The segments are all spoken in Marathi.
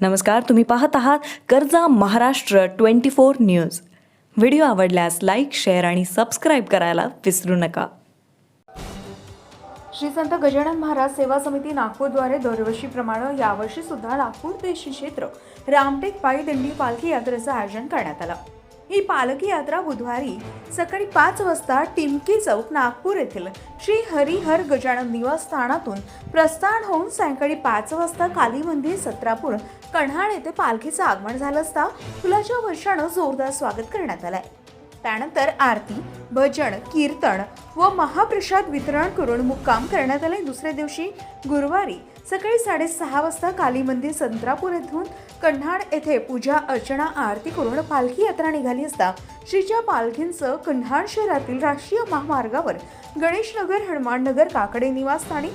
नमस्कार तुम्ही पाहत आहात कर्जा Maharashtra twenty four news. Video आवडल्यास लाईक शेअर आणि सबस्क्राईब करायला विसरू नका. श्री संत गजानन महाराज सेवा समिती नागपूरद्वारे दरवर्षीप्रमाणे यावर्षी सुद्धा नागपूर ते श्री क्षेत्र रामटेक पायी दिंडी पालखी यात्रेचं आयोजन करण्यात आलं. ही पालखी यात्रा बुधवारी सकाळी पाच वाजता टिमकी चौक नागपूर येथील श्री हरिहर गजानन निवासस्थानातून प्रस्थान होऊन सायंकाळी पाच वाजता काली मंदिर सत्रापूर कन्हाळ येथे पालखीचं आगमन झालं असता फुलाच्या वर्षानं जोरदार स्वागत करण्यात आलंय. त्यानंतर आरती भजन कीर्तन व महाप्रसाद वितरण करून मुक्काम करण्यात आले दुसऱ्या दिवशी गुरुवारी सकाळी साडेसहा वाजता काली मंदिर संत्रापूर येथून कन्हाड येथे पूजा अर्चना आरती करून पालखी यात्रा निघाली असता श्रीच्या पालखींचं कन्हाड शहरातील राष्ट्रीय महामार्गावर गणेशनगर हनुमाननगर काकडे निवासस्थानी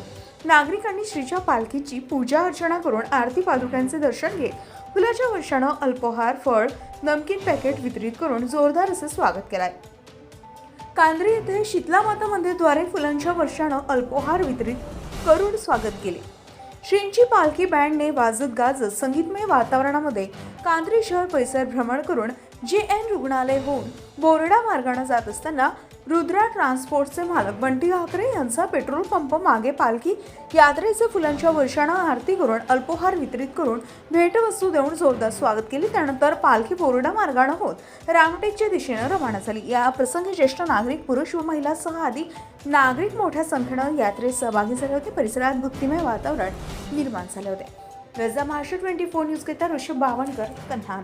नागरिकांनी श्रीच्या पालखीची पूजा अर्चना करून आरती पादुकांचे दर्शन घेत फुलाच्या वर्षानं अल्पोहार फळ नमकीन पॅकेट वितरित करून जोरदार असं स्वागत केलंय. कांद्री येथे शीतला माता मंदिरद्वारे फुलांच्या वर्षानं अल्पोहार वितरित करून स्वागत केले. श्रींची पालखी बँडने वाजत गाजत संगीतमय वातावरणामध्ये कांद्री शहर परिसर भ्रमण करून जे एन रुग्णालय होऊन बोर्डा मार्गाने जात असताना रुद्रा ट्रान्सपोर्टचे मालक बंटी ठाकरे यांचा पेट्रोल पंप मागे पालखी यात्रेचे फुलांच्या वर्षांना आरती करून अल्पोहार वितरित करून भेटवस्तू देऊन जोरदार स्वागत केले. त्यानंतर पालखी बोर्डा मार्गानं होत रामटेकच्या दिशेनं रवाना झाली. या प्रसंगी ज्येष्ठ नागरिक पुरुष व महिलासह आदी नागरिक मोठ्या संख्येनं यात्रेत सहभागी झाले होते. परिसरात भक्तिमय वातावरण निर्माण झाले होते. रजा महाराष्ट्र ट्वेंटी फोर न्यूज करिता ऋषभ बावनकर कन्हान.